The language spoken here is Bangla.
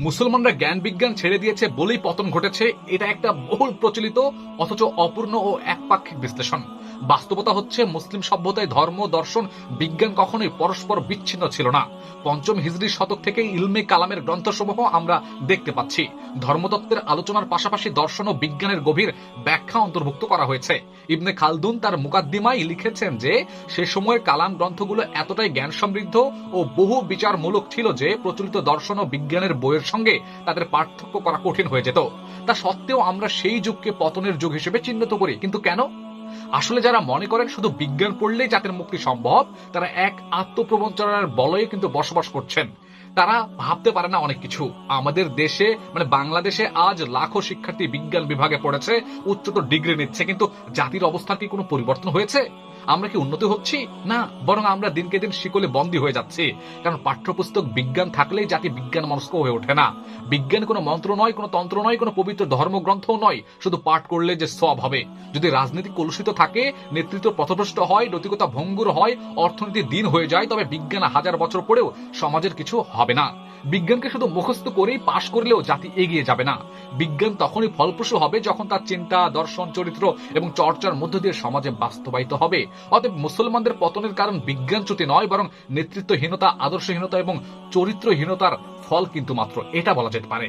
মুসলমানরা জ্ঞান বিজ্ঞান ছেড়ে দিয়েছে বলেই পতন ঘটেছে, এটা একটা বহুল প্রচলিত, অথচ অপূর্ণ ও একপাক্ষিক বিশ্লেষণ। বাস্তবতা হচ্ছে মুসলিম সভ্যতায় ধর্ম, দর্শন, বিজ্ঞান কখনোই পরস্পর বিচ্ছিন্ন ছিল না। পঞ্চম হিজরি শতক থেকে ইলমে কালামের গ্রন্থসমূহ আমরা দেখতে পাচ্ছি। ধর্মতত্ত্বের আলোচনার পাশাপাশি দর্শন ও বিজ্ঞানের গভীর ব্যাখ্যা অন্তর্ভুক্ত করা হয়েছে। ইবনে খালদুন তার মুকাদ্দিমায় লিখেছেন যে, সে সময়ের কালাম গ্রন্থগুলো এতটাই জ্ঞান সমৃদ্ধ ও বহু বিচারমূলক ছিল যে, প্রচলিত দর্শন ও বিজ্ঞানের বইয়ের সঙ্গে তাদের পার্থক্য করা কঠিন হয়ে যেত। তা সত্ত্বেও আমরা সেই যুগকে পতনের যুগ হিসেবে চিহ্নিত করি। কিন্তু কেন? আসলে যারা মনে করেন শুধু বিজ্ঞান পড়লেই জাতির মুক্তি সম্ভব, তারা এক আত্মপ্রবঞ্চনার বলয়ে কিন্তু বসবাস করছেন। তারা ভাবতে পারে না অনেক কিছু। আমাদের দেশে মানে বাংলাদেশে আজ লাখো শিক্ষার্থী বিজ্ঞান বিভাগে পড়েছে, উচ্চতর ডিগ্রি নিচ্ছে, কিন্তু জাতির অবস্থার কি কোনো পরিবর্তন হয়েছে? আমরা কি উন্নতি হচ্ছি? না, বরং আমরা দিনকে দিন শিকলে বন্দী হয়ে যাচ্ছি। কারণ পাঠ্যপুস্তক বিজ্ঞান থাকলেই জাতি বিজ্ঞান মনস্ক হয়ে ওঠে না। বিজ্ঞান কোনো মন্ত্র নয়, কোনো তন্ত্র নয়, কোনো পবিত্র ধর্মগ্রন্থও নয়। শুধু পাঠ করলে যে সব হবে যদি রাজনীতি কলুষিত থাকে, নেতৃত্ব পথভ্রষ্ট হয়, নৈতিকতা ভঙ্গুর হয়, অর্থনীতি দিন হয়ে যায়, তবে বিজ্ঞান হাজার বছর পরেও সমাজের কিছু হবে না। বিজ্ঞানকে শুধু মুখস্থ করেই পাশ করলেও জাতি এগিয়ে যাবে না। বিজ্ঞান তখনই ফলপ্রসূ হবে যখন তার চিন্তা, দর্শন, চরিত্র এবং চর্চার মধ্য দিয়ে সমাজে বাস্তবায়িত হবে। অতএব মুসলমানদের পতনের কারণ বিজ্ঞানচ্যুতি নয়, বরং নেতৃত্বহীনতা, আদর্শহীনতা এবং চরিত্রহীনতার ফল কিন্তু মাত্র এটা বলা যেতে পারে।